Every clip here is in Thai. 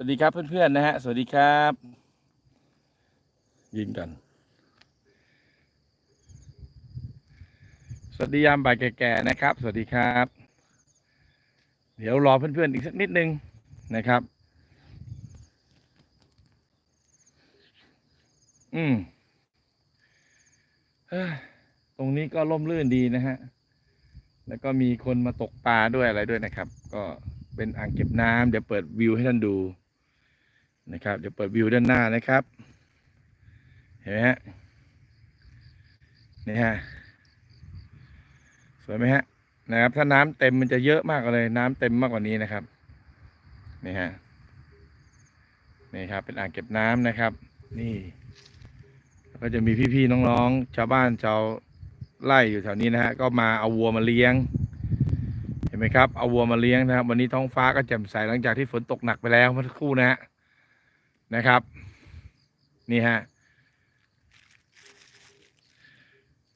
วัสดีครับเพื่อนๆนะฮะ สวัสดีครับ ยิงกัน สวัสดียามบ่ายแก่ๆนะครับ สวัสดีครับ เดี๋ยวรอเพื่อนๆอีกสักนิดนึงนะครับ อืมตรงนี้ก็ร่มรื่นดีนะฮะ แล้วก็มีคนมาตกปลาด้วยอะไรด้วยนะครับ ก็เป็นอ่างเก็บน้ำเดี๋ยวเปิดวิวให้ท่านดู นะครับ เดี๋ยวเปิดวิวด้านหน้านะครับ เห็นไหมฮะนี่ฮะสวยไหมฮะนะครับ ถ้าน้ำเต็มมันจะเยอะมากเลย น้ำเต็มมากกว่านี้นะครับนี่ฮะนี่ครับ เป็นอ่างเก็บน้ำนะครับ นี่แล้วก็จะมีพี่ๆน้องๆชาวบ้านชาวไร่อยู่แถวนี้นะฮะก็มาเอาวัวมาเลี้ยง เห็นไหมครับ เอาวัวมาเลี้ยงนะครับ วันนี้ท้องฟ้าก็แจ่มใสหลังจากที่ฝนตกหนักไปแล้วเมื่อสักครู่นะฮะ นะครับนี่ฮะ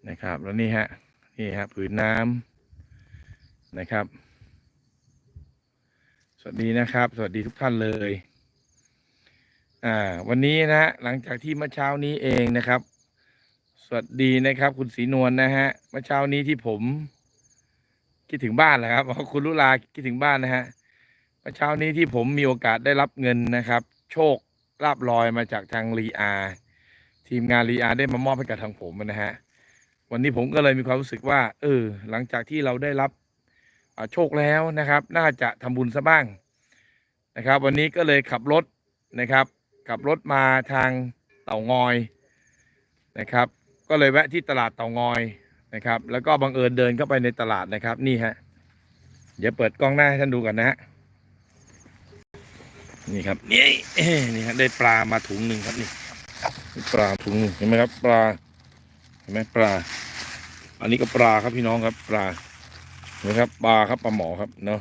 นะครับแล้วนี่ฮะนี่ฮะผืนน้ำนะครับ สวัสดีนะครับ สวัสดีทุกท่านเลยอ่าวันนี้นะฮะหลังจากที่เมื่อเช้านี้เองนะครับ สวัสดีนะครับ คุณศรีนวลนะฮะเมื่อเช้านี้ที่ผม คิดถึงบ้านแหละครับเพราะคุณลุลาคิดถึงบ้านนะฮะเมื่อเช้านี้ที่ผมมีโอกาสได้รับเงินนะครับ โชค ลาบลอยมาจากทางรีอาทีมงานรีอาได้มามอบให้กับทางผมนะฮะ วันนี้ผมก็เลยมีความรู้สึกว่า เออ หลังจากที่เราได้รับโชคแล้วนะครับ น่าจะทำบุญซะบ้างนะครับ วันนี้ก็เลยขับรถนะครับ ขับรถมาทางเต่างอยนะครับ ก็เลยแวะที่ตลาดเต่างอยนะครับ แล้วก็บังเอิญเดินเข้าไปในตลาดนะครับ นี่ฮะ เดี๋ยวเปิดกล้องหน้าให้ท่านดูกันนะฮะ นี่ครับนี่เอ้นี่ฮะได้ปลามาถุงหนึ่งครับนี่ปลาถุงหนึ่งเห็นไหมครับ ปลาเห็นไหมปลา อันนี้ก็ปลาครับพี่น้องครับ ปลาเห็นไหมครับปลาครับปลาหมอครับเนาะ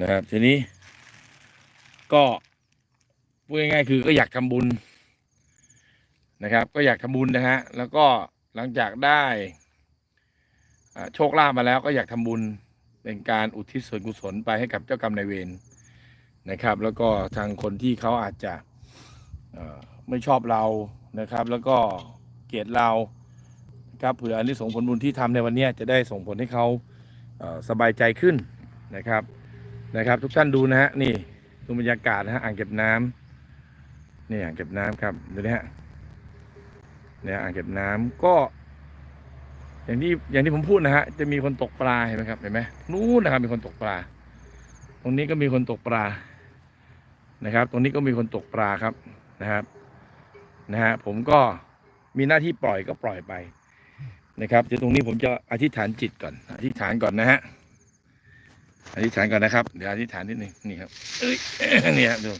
นะครับ ทีนี้ ก็พูดง่ายๆคือก็อยากทำบุญนะครับ ก็อยากทำบุญนะฮะแล้วก็หลังจากได้อ่าโชคลาภมาแล้วก็อยากทำบุญเป็นการอุทิศส่วนกุศลไปให้กับเจ้ากรรมนายเวร นะครับ แล้วก็ทางคนที่เขาอาจจะไม่ชอบเรานะครับ แล้วก็เกลียดเรานะครับเผื่ออันนี้ส่งผลบุญที่ทำในวันนี้จะได้ส่งผลให้เขาเสบายใจขึ้นนะครับนะครับ ทุกท่านดูนะฮะนี่ดูบรรยากาศนะฮะอ่างเก็บน้ำนี่อ่างเก็บน้ำครับดูนะฮะเนี่ยอ่างเก็บน้ำก็ อย่างที่อย่างที่ผมพูดนะฮะจะมีคนตกปลาเห็นไหมครับเห็นไหมนู้นนะครับมีคนตกปลา ตรงนี้ก็มีคนตกปลา นะครับ ตรงนี้ก็มีคนตกปลาครับนะครับนะฮะผมก็มีหน้าที่ปล่อยก็ปล่อยไปนะครับเดี๋ยวตรงนี้ผมจะอธิษฐานจิตก่อน อธิษฐานก่อนนะฮะอธิษฐานก่อนนะครับ เดี๋ยวอธิษฐานนิดนึงนี่ครับเอ้ยนี่ฮะดู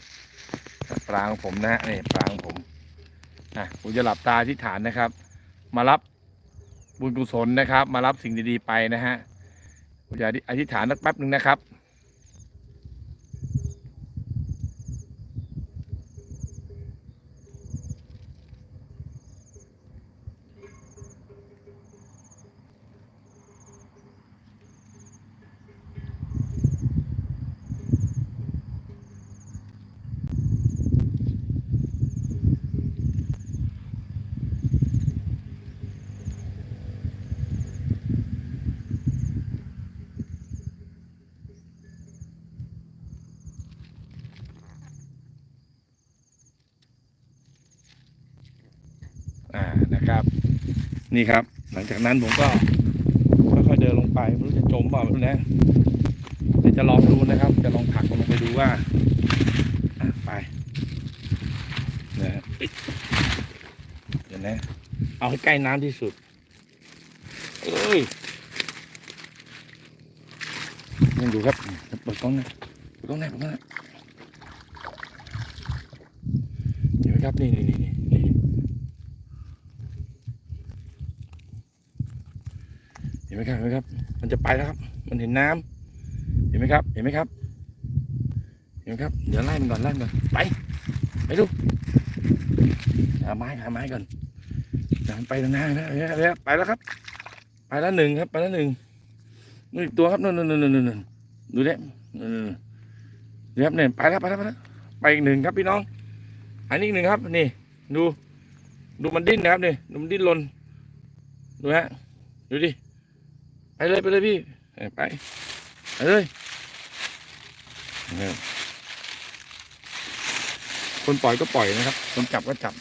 ปลาของผมนะฮะนี่ปลาของผมอะผมจะหลับตาอธิษฐานนะครับ มารับบุญกุศลนะครับ มารับสิ่งดีๆไปนะฮะผมจะอธิษฐานสักแป๊บหนึ่งนะครับ อ่านะครับ นี่ครับ หลังจากนั้นผมก็ค่อยๆเดินลงไปไม่รู้จะจมเปล่าไม่รู้นะเดี๋ยวจะลองดูนะครับ จะลองผักลงไปดูว่าไปนะเดี๋ยวนะ เอาให้ใกล้น้ำที่สุด เอ้ยยังดูครับเปิดกล้องนะเปิดกล้องนะเปิดกล้องนะเห็นไหมครับนี่นี่นี่นี่นี่ เห็น ไหมครับเห็นไหมครับ มันจะไปแล้วครับ มันเห็นน้ำเห็นไหมครับ เห็นไหมครับ เห็นไหมครับ เดี๋ยวไล่มันก่อนไล่มันก่อนไป ไปดูหาไม้หาไม้ก่อนเดี๋ยวมันไปทางหน้านะเดี๋ยไปแล้วครับ ไปแล้วหนึ่งครับ ไปแล้วหนึ่งนู่นอีกตัวครับนู่นนู่นนู่นนู่นนู่นดูเนี่ยนู่นนู่นนู่นเดี๋ยครับเนี่ยไปแล้วไปแล้วไปแล้วไปอีกหนึ่งครับพี่น้อง อันนี้อีกหนึ่งครับนี่ ดู ดูมันดิ้นนะครับนี่ดูมันดิ้นรนดูฮะดูดิ ไปเลยไปเลยพี่เออไปไปเลยนะครับคนปล่อยก็ปล่อยนะครับ คนจับก็จับ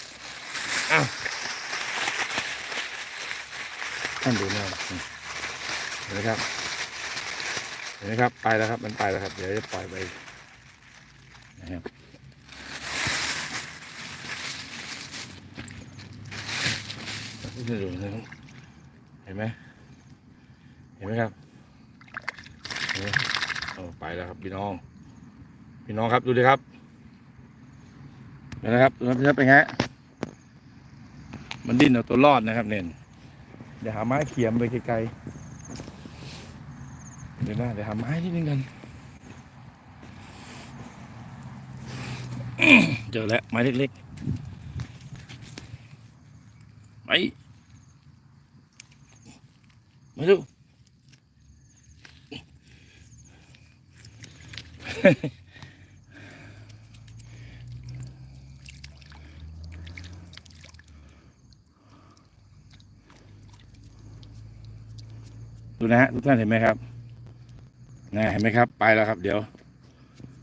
อ้าวท่านดูนะเห็นไหมครับเห็นไหมครับ ไปแล้วครับ มันไปแล้วครับ เดี๋ยวจะปล่อยไปนะครับนี่ดูนะครับเห็นไหม เห็นไหมครับเห็นไหมโอ้ไปแล้วครับพี่น้อง พี่น้องครับดูดิครับเห็นนะครับดูนะครับเป็นไงมันดิ้นเอาตัวรอดนะครับเน่นเดี๋ยวหาไม้เขี่ยมไปไกลๆเดี๋ยวนะเดี๋ยวหาไม้นิดนึงกันเจอแล้วไม้เล็กๆไม้มาดู ดูนะฮะทุกท่านเห็นไหมครับนะเห็นไหมครับ ไปแล้วครับ เดี๋ยว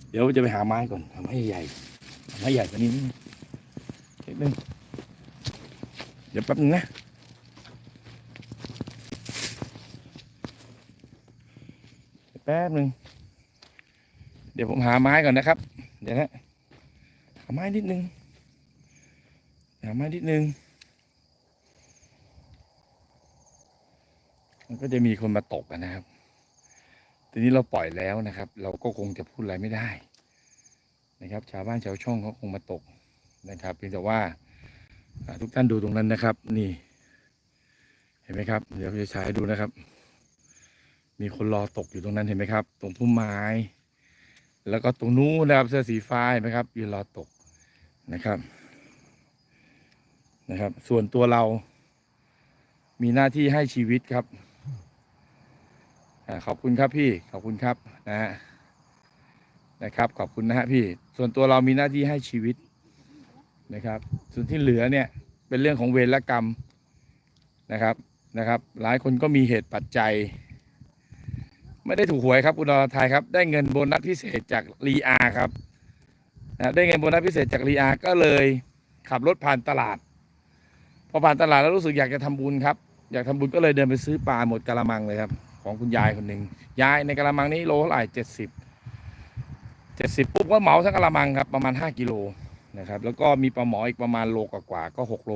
เดี๋ยวจะไปหาไม้ก่อนหาไม้ใหญ่หาไม้ใหญ่กว่านี้นิดนึงนิดนึงเดี๋ยวแป๊บนึงนะแป๊บหนึ่ง เดี๋ยวผมหาไม้ก่อนนะครับ เดี๋ยวนะหาไม้นิดนึงหาไม้นิดนึง มันก็จะมีคนมาตกนะครับ ทีนี้เราปล่อยแล้วนะครับ เราก็คงจะพูดอะไรไม่ได้ นะครับ ชาวบ้านชาวช่องเขาคงมาตกนะครับเพียงแต่ว่าทุกท่านดูตรงนั้นนะครับ นี่ เห็นไหมครับ เดี๋ยวจะฉายให้ดูนะครับ มีคนรอตกอยู่ตรงนั้นเห็นไหมครับ ตรงพุ่มไม้ แล้วก็ตรงนู้นนะครับเสื้อสีฟ้าเห็นไหมครับยืนรอตกนะครับนะครับ ส่วนตัวเรามีหน้าที่ให้ชีวิตครับอขอบคุณครับพี่ขอบคุณครับนะฮะนะครับ ขอบคุณนะฮะพี่ ส่วนตัวเรามีหน้าที่ให้ชีวิตนะครับ ส่วนที่เหลือเนี่ยเป็นเรื่องของเวรและกรรมนะครับนะครับ หลายคนก็มีเหตุปัจจัย ไม่ได้ถูกหวยครับคุณอรไทยครับได้เงินโบนัสพิเศษจากรีอาครับนะได้เงินโบนัสพิเศษจากรีอาก็เลยขับรถผ่านตลาด พอผ่านตลาดแล้วรู้สึกอยากจะทำบุญครับ อยากทำบุญก็เลยเดินไปซื้อปลาหมดกะละมังเลยครับ ของคุณยายคนหนึ่งยายในกะละมังนี้โลเท่าไหร่เจ็ดสิบเจ็ดสิบปุ๊บก็เหมาทั้งกะละมังครับประมาณห้ากิโลนะครับแล้วก็มีปลาหมออีกประมาณโลกว่าๆก็หกโล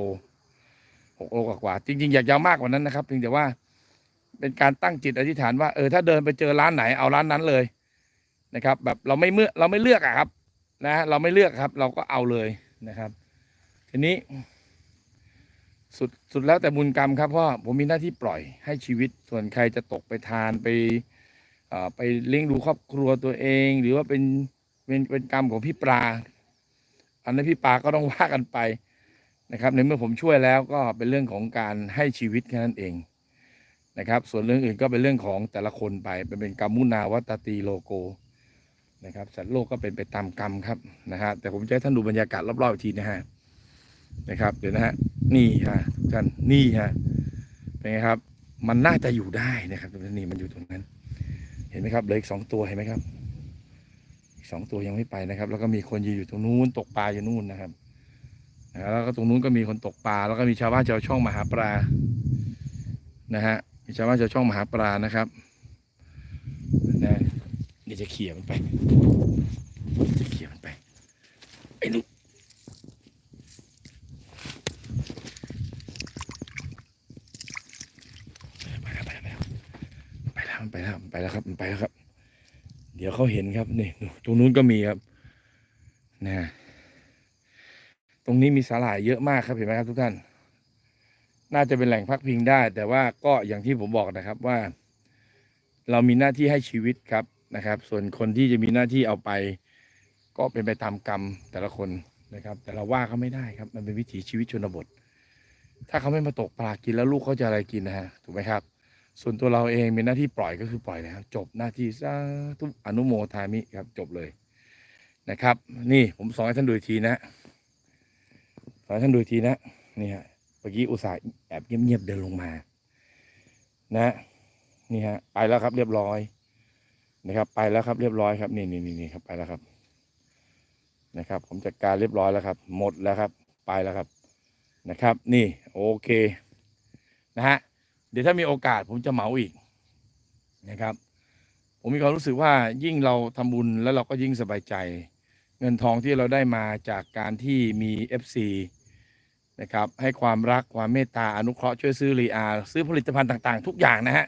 หกโลกว่าๆจริงๆ อยากจะเอามากกว่านั้นนะครับเพียงแต่ว่า เป็นการตั้งจิตอธิษฐานว่าเออถ้าเดินไปเจอร้านไหนเอาร้านนั้นเลยนะครับ แบบเราไม่เมื่อเราไม่เลือกอะครับ นะ เราไม่เลือกครับ เราก็เอาเลยนะครับ ทีนี้ สุดสุดแล้วแต่บุญกรรมครับเพราะผมมีหน้าที่ปล่อยให้ชีวิตส่วนใครจะตกไปทานไปเอ่อไปเลี้ยงดูครอบครัวตัวเอง หรือว่าเป็นเป็นเป็นกรรมของพี่ปลา อันนั้นพี่ปลาก็ต้องว่ากันไปนะครับ ในเมื่อผมช่วยแล้วก็เป็นเรื่องของการให้ชีวิตแค่นั้นเอง นะครับ ส่วนเรื่องอื่นก็เป็นเรื่องของแต่ละคนไปเป็นเป็นกรรมมุนาวัตตีโลโกนะครับสัตว์โลกก็เป็นไปตามกรรมครับนะฮะแต่ผมจะให้ท่านดูบรรยากาศรอบๆอีกทีนะฮะนะครับ เดี๋ยวนะฮะนี่ฮะทุกท่านนี่ฮะเป็นไงครับ มันน่าจะอยู่ได้นะครับตรงนี้มันอยู่ตรงนั้น เห็นไหมครับเหลืออีกสองตัวเห็นไหมครับอีกสองตัวยังไม่ไปนะครับ แล้วก็มีคนยืนอยู่ตรงนู้นตกปลาอยู่นู่นนะครับแล้วก็ตรงนู้นก็มีคนตกปลาแล้วก็มีชาวบ้านชาวช่องมาหาปลานะฮะ มีชาวบ้านชาวช่องมหาปลานะครับนะเดี๋ยวจะเขี่ยมันไป จะเขี่ยมันไปไอ้นุไปแล้วไปแล้วไปแล้วไปแล้วไปแล้วครับไปแล้วครับ เดี๋ยวเขาเห็นครับนี่ตรงนู้นก็มีครับนะตรงนี้มีสาหร่ายเยอะมากครับเห็นไหมครับทุกท่าน น่าจะเป็นแหล่งพักพิงได้ แต่ว่าก็อย่างที่ผมบอกนะครับว่า เรามีหน้าที่ให้ชีวิตครับนะครับ ส่วนคนที่จะมีหน้าที่เอาไป ก็เป็นไปตามกรรมแต่ละคนนะครับ แต่เราว่าเขาไม่ได้ครับ มันเป็นวิถีชีวิตชนบท ถ้าเขาไม่มาตกปลากินแล้วลูกเขาจะอะไรกินนะฮะถูกไหมครับ ส่วนตัวเราเองมีหน้าที่ปล่อยก็คือปล่อยนะครับจบหน้าที่สาธุอนุโมทามิครับ จบเลยนะครับ นี่ผมสอนให้ท่านดูทีนะสอนให้ท่านดูทีนะนี่ฮะ มื่อกี้อุตส่าห์แอบเงียบๆเดินลงมา นะ นี่ฮะ ไปแล้วครับเรียบร้อย นะครับ ไปแล้วครับเรียบร้อยครับนี่นี่นี่นี่ครับไปแล้วครับ นะครับ ผมจัดการเรียบร้อยแล้วครับ หมดแล้วครับ ไปแล้วครับ นะครับ นี่ โอเค นะฮะเดี๋ยวถ้ามีโอกาสผมจะเหมาอีกนะครับ ผมมีความรู้สึกว่ายิ่งเราทำบุญแล้วเราก็ยิ่งสบายใจ เงินทองที่เราได้มาจากการที่มี FC นะครับให้ความรักความเมตตาอนุเคราะห์ช่วยซื้อรีอาซื้อผลิตภัณฑ์ต่าง ๆ ทุกอย่างนะฮะ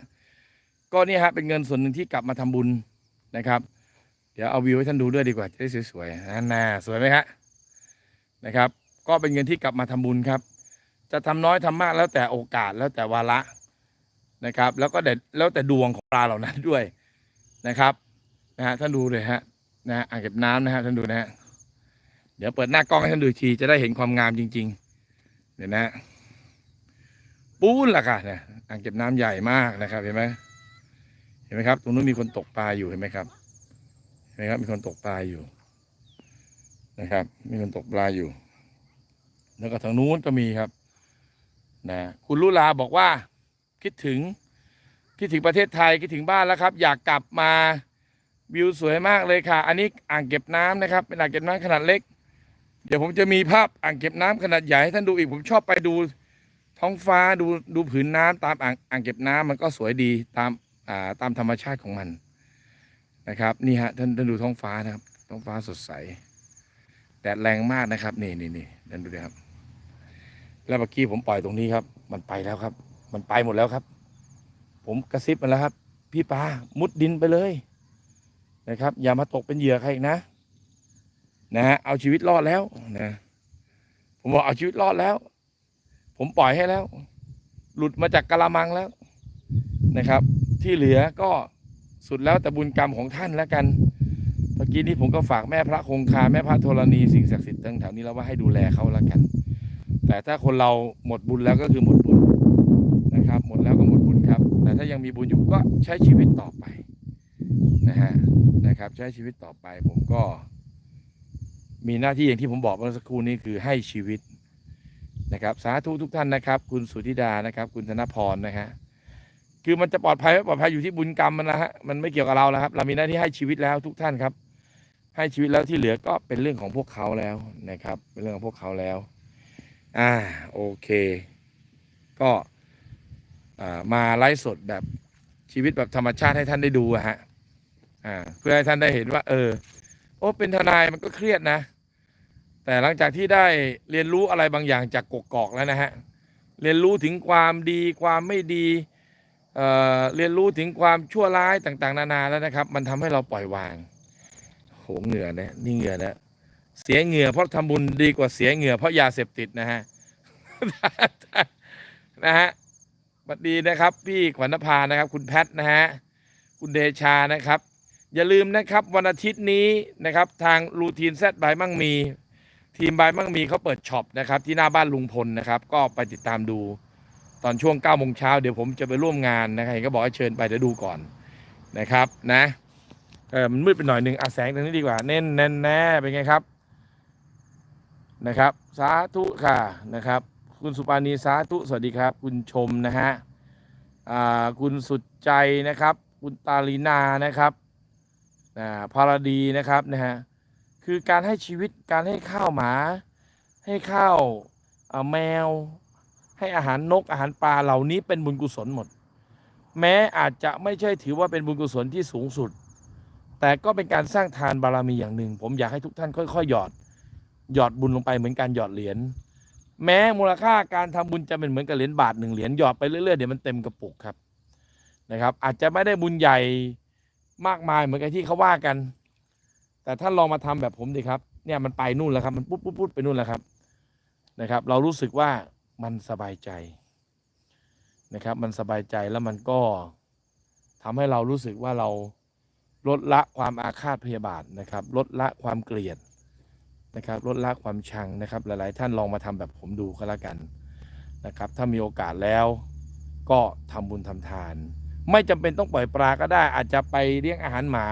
ก็นี่ฮะเป็นเงินส่วนหนึ่งที่กลับมาทำบุญนะครับ เดี๋ยวเอาวิวให้ท่านดูด้วยดีกว่าจะได้สวยๆนั่นน่ะสวยไหมฮะนะครับ ก็เป็นเงินที่กลับมาทำบุญครับ จะทำน้อยทำมากแล้วแต่โอกาสแล้วแต่วาระนะครับ แล้วก็แต่แล้วแต่ดวงของปลาเหล่านั้นด้วยนะครับนะฮะท่านดูเลยฮะนะฮะอ่างเก็บน้ำนะฮะท่านดูนะฮะเดี๋ยวเปิดหน้ากล้องให้ท่านดูทีจะได้เห็นความงามจริง ๆ เดี๋ยวนะ ปูนล่ะค่ะเนี่ยอ่างเก็บน้ำใหญ่มากนะครับ เห็นไหมเห็นไหมครับ ตรงนู้นมีคนตกปลาอยู่เห็นไหมครับเห็นไหมครับ มีคนตกปลาอยู่ นะครับ มีคนตกปลาอยู่ แล้วก็ทางนู้นก็มีครับ นะ คุณลุลาบอกว่า คิดถึง คิดถึงประเทศไทยคิดถึงบ้านแล้วครับ อยากกลับมาวิวสวยมากเลยค่ะ อันนี้อ่างเก็บน้ำนะครับ เป็นอ่างเก็บน้ำขนาดเล็ก เดี๋ยวผมจะมีภาพอ่างเก็บน้ำขนาดใหญ่ให้ท่านดูอีกผมชอบไปดูท้องฟ้าดูดูผืนน้ำตามอ่างอ่างเก็บน้ำมันก็สวยดีตามอ่าตามธรรมชาติของมันนะครับ นี่ฮะท่านท่านดูท้องฟ้านะครับ ท้องฟ้าสดใสแดดแรงมากนะครับนี่นี่นี่ท่านดูดิครับ แล้วเมื่อกี้ผมปล่อยตรงนี้ครับ มันไปแล้วครับ มันไปหมดแล้วครับ ผมกระซิบมันแล้วครับ พี่ปลามุดดินไปเลยนะครับ อย่ามาตกเป็นเหยื่อใครอีกนะ นะฮะเอาชีวิตรอดแล้วนะผมบอกเอาชีวิตรอดแล้ว ผมปล่อยให้แล้ว หลุดมาจากกะละมังแล้วนะครับ ที่เหลือก็สุดแล้วแต่บุญกรรมของท่านแล้วกันเมื่อกี้นี้ผมก็ฝากแม่พระคงคาแม่พระธรณีสิ่งศักดิ์สิทธิ์ตั้งแถวนี้แล้วว่าให้ดูแลเขาแล้วกัน แต่ถ้าคนเราหมดบุญแล้วก็คือหมดบุญนะครับ หมดแล้วก็หมดบุญครับ แต่ถ้ายังมีบุญอยู่ก็ใช้ชีวิตต่อไปนะฮะนะครับ ใช้ชีวิตต่อไปผมก็ มีหน้าที่อย่างที่ผมบอกเมื่อสักครู่นี้คือให้ชีวิตนะครับ สาธุทุกท่านนะครับ คุณสุธิดานะครับ คุณธนพรนะฮะคือมันจะปลอดภัยไม่ปลอดภัยอยู่ที่บุญกรรมมันนะฮะมันไม่เกี่ยวกับเราแล้วครับ เรามีหน้าที่ให้ชีวิตแล้วทุกท่านครับ ให้ชีวิตแล้วที่เหลือก็เป็นเรื่องของพวกเขาแล้วนะครับ เป็นเรื่องของพวกเขาแล้ว อ่าโอเค ก็มาไลฟ์สดแบบชีวิตแบบธรรมชาติให้ท่านได้ดูอะฮะอ่าเพื่อให้ท่านได้เห็นว่า เออ โอ้เป็นทนายมันก็เครียดนะ แต่หลังจากที่ได้เรียนรู้อะไรบางอย่างจากกกอกแล้วนะฮะเรียนรู้ถึงความดีความไม่ดีเอ่อเรียนรู้ถึงความชั่วร้ายต่าง ๆ นานาแล้วนะครับ มันทำให้เราปล่อยวางโหเหงื่อนะนี่เหงื่อนะเสียเหงื่อเพราะทำบุญดีกว่าเสียเหงื่อเพราะยาเสพติดนะฮะนะฮะสวัสดีนะครับ พี่ขวัญนภานะครับ คุณแพทนะฮะคุณเดชานะครับ อย่าลืมนะครับวันอาทิตย์นี้นะครับทางรูทีนแซดบายมั่งมี ทีมบายมั่งมีเขาเปิดช็อปนะครับที่หน้าบ้านลุงพลนะครับก็ไปติดตามดูตอนช่วง9ก้าโมงเช้าเดี๋ยวผมจะไปร่วมงานนะครับก็บอกให้เชิญไปเดี๋ยวดูก่อนนะครับนะเออมันมืดไปหน่อยหนึ่งอะแสงตรงนี้ดีกว่าเน้นแน่นแน่เป็นไงครับนะครับ สาธุค่ะนะครับ คุณสุปานีสาธุสวัสดีครับ คุณชมนะฮะอ่าคุณสุดใจนะครับ คุณตาลีนานะครับ อ่าพาราดีนะครับนะฮะคือการให้ชีวิตการให้ข้าวหมา ให้ข้าวแมว ให้อาหารนกอาหารปลาเหล่านี้เป็นบุญกุศลหมด แม้อาจจะไม่ใช่ถือว่าเป็นบุญกุศลที่สูงสุด แต่ก็เป็นการสร้างทานบารมีอย่างหนึ่ง ผมอยากให้ทุกท่านค่อยๆหยอด หยอดบุญลงไปเหมือนการหยอดเหรียญแม้มูลค่าการทำบุญจะเป็นเหมือนกับเหรียญบาทหนึ่งเหรียญหยอดไปเรื่อยๆเดี๋ยวมันเต็มกระปุกครับนะครับ อาจจะไม่ได้บุญใหญ่ มากมายเหมือนกับที่เขาว่ากัน แต่ท่านลองมาทำแบบผมดิครับ เนี่ยมันไปนู่นแล้วครับ มันปุ๊บปุ๊บปุ๊บไปนู่นแล้วครับนะครับ เรารู้สึกว่ามันสบายใจนะครับ มันสบายใจแล้วมันก็ทำให้เรารู้สึกว่าเราลดละความอาฆาตพยาบาทนะครับ ลดละความเกลียดนะครับ ลดละความชังนะครับ หลาย ๆ ท่านลองมาทำแบบผมดูก็แล้วกันนะครับ ถ้ามีโอกาสแล้วก็ทำบุญทำทาน ไม่จำเป็นต้องปล่อยปลาก็ได้ อาจจะไปเลี้ยงอาหารหมา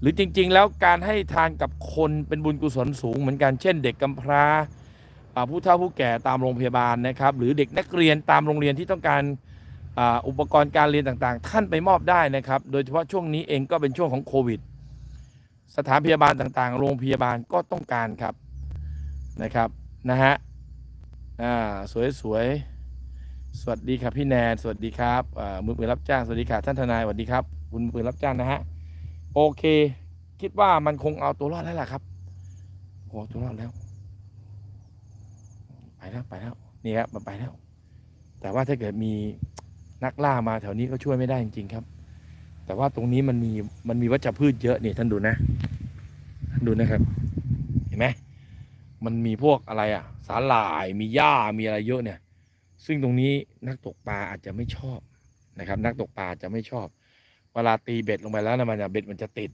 หรือจริง ๆ แล้วการให้ทานกับคนเป็นบุญกุศลสูงเหมือนกันเช่น เด็กกำพร้าอ่าผู้เฒ่าผู้แก่ตามโรงพยาบาลนะครับ หรือเด็กนักเรียนตามโรงเรียนที่ต้องการอุปกรณ์การเรียนต่างๆ ท่านไปมอบได้นะครับ โดยเฉพาะช่วงนี้เองก็เป็นช่วงของโควิด สถานพยาบาลต่างๆ โรงพยาบาลก็ต้องการครับนะครับนะฮะอ่าสวยๆ สวัสดีครับพี่แนนสวัสดีครับอ่ามือปืนรับจ้างสวัสดีค่ะท่านทนายสวัสดีครับ คุณมือปืนรับจ้างนะฮะโอเค คิดว่ามันคงเอาตัวรอดแล้วล่ะครับโอ้ตัวรอดแล้ว ไปแล้วไปแล้วนี่ครับมันไปแล้ว แต่ว่าถ้าเกิดมีนักล่ามาแถวนี้ก็ช่วยไม่ได้จริงๆครับ แต่ว่าตรงนี้มันมีมันมีวัชพืชเยอะนี่ท่านดูนะท่านดูนะครับเห็นไหมมันมีพวกอะไรอะ สาหร่ายมีหญ้ามีอะไรเยอะเนี่ย ซึ่งตรงนี้นักตกปลาอาจจะไม่ชอบนะครับ นักตกปลาจะไม่ชอบ เวลาตีเบ็ดลงไปแล้วนะมันจะเบ็ดมันจะติด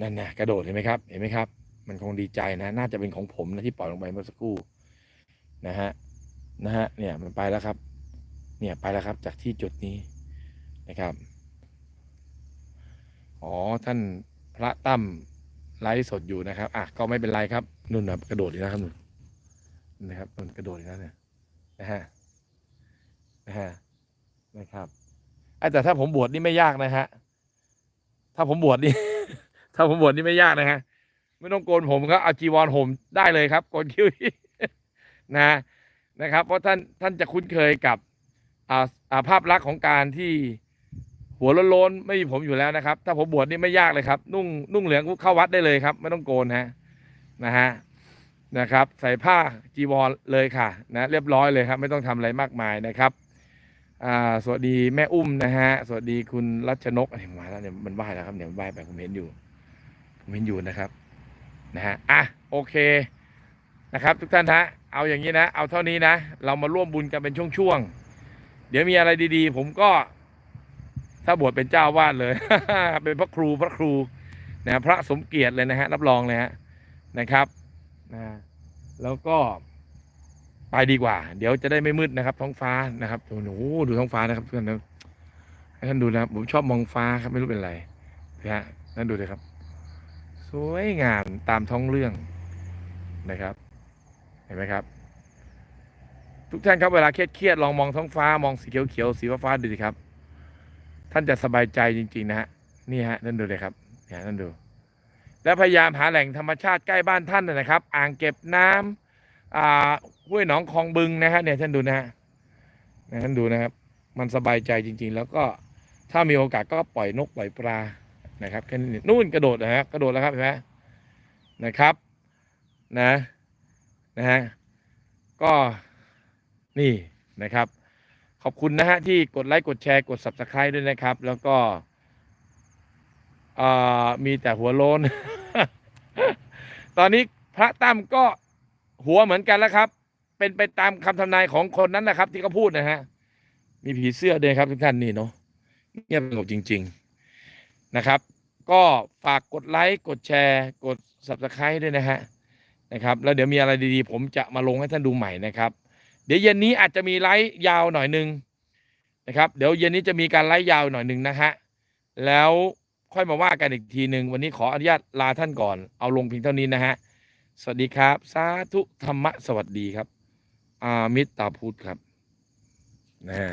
นั่นนะกระโดดเห็นไหมครับ เห็นไหมครับ มันคงดีใจนะ น่าจะเป็นของผมนะที่ปล่อยลงไปเมื่อสักครู่นะฮะนะฮะเนี่ยมันไปแล้วครับ เนี่ยไปแล้วครับจากที่จุดนี้นะครับอ๋อท่านพระตั้มไลฟ์สดอยู่นะครับอะก็ไม่เป็นไรครับนุ่นนะกระโดดอีกนะครับนุ่นนะครับนุ่นกระโดดอีกแล้วเนี่ย นะฮะนะฮะนะครับไอแต่ถ้าผมบวชนี่ไม่ยากนะฮะถ้าผมบวชนี่ ถ้าผมบวชนี่ไม่ยากนะฮะไม่ต้องโกนผมครับเอาจีวรห่มได้เลยครับโกนคิ้วนะนะครับ เพราะท่านท่านจะคุ้นเคยกับอ่าอ่าภาพลักษณ์ของการที่หัวโล้นๆไม่มีผมอยู่แล้วนะครับ ถ้าผมบวชนี่ไม่ยากเลยครับ นุ่งนุ่งเหลืองเข้าวัดได้เลยครับ ไม่ต้องโกนฮะนะฮะ นะครับ ใส่ผ้าจีวรเลยค่ะนะเรียบร้อยเลยครับ ไม่ต้องทำอะไรมากมายนะครับสวัสดีแม่อุ้มนะฮะสวัสดีคุณรัชนกเห็นมาแล้วเนี่ยมันไหวแล้วครับเนี่ยมันไหวไปผมเห็นอยู่ ผมเห็นอยู่นะครับนะฮะอะโอเคนะครับ ทุกท่านฮะเอาอย่างนี้นะ เอาเท่านี้นะ เรามาร่วมบุญกันเป็นช่วงๆเดี๋ยวมีอะไรดีๆ ผมก็ ถ้าบวชเป็นเจ้าวาดเลย เป็นพระครูพระครูนะพระสมเกียรติเลยนะฮะรับรองเลยฮะนะครับ นะแล้วก็ไปดีกว่า เดี๋ยวจะได้ไม่มืดนะครับ ท้องฟ้านะครับโอ้โหดูท้องฟ้านะครับเพื่อนนะท่านดูนะผมชอบมองฟ้าครับไม่รู้เป็นไรนะฮะนั่นดูเลยครับ สวยงามตามท้องเรื่องนะครับ เห็นไหมครับ ทุกท่านครับเวลาเครียดๆลองมองท้องฟ้ามองสีเขียวๆสีฟ้าๆดูสิครับ ท่านจะสบายใจจริง ๆ นะฮะนี่ฮะนั่นดูเลยครับเนี่ยนั่นดู และพยายามหาแหล่งธรรมชาติใกล้บ้านท่านนะครับ อ่างเก็บน้ำอ่าห้วยหนองคลองบึงนะฮะเนี่ยท่านดูนะฮะท่านดูนะครับ มันสบายใจจริง ๆ แล้วก็ถ้ามีโอกาสก็ปล่อยนกปล่อยปลานะครับแค่นี้นู่นกระโดดนะฮะกระโดดแล้วครับเห็นไหมนะครับนะนะฮะก็นี่นะครับ ขอบคุณนะฮะที่กดไลค์กดแชร์กด subscribe ด้วยนะครับ แล้วก็มีแต่หัวโลน ตอนนี้พระตั้มก็หัวเหมือนกันแล้วครับ เป็นไปตามคำทำนายของคนนั้นนะครับ ที่เขาพูดนะฮะ มีผีเสื้อด้วยครับทุกท่านนี่เนาะเงียบสงบจริง ๆนะครับ ก็ฝากกดไลค์กดแชร์ กด subscribe ด้วยนะฮะนะครับ แล้วเดี๋ยวมีอะไรดีๆ ผมจะมาลงให้ท่านดูใหม่นะครับ เดี๋ยวเย็นนี้อาจจะมีไลฟ์ยาวหน่อยหนึ่งนะครับ เดี๋ยวเย็นนี้จะมีการไลฟ์ยาวหน่อยหนึ่งนะฮะแล้ว ค่อยมาว่ากันอีกทีหนึ่งวันนี้ขออนุญาตลาท่านก่อน เอาลงเพียงเท่านี้นะฮะ สวัสดีครับ สาธุธรรมะสวัสดีครับ อามิตรตาพุทธครับนะฮะ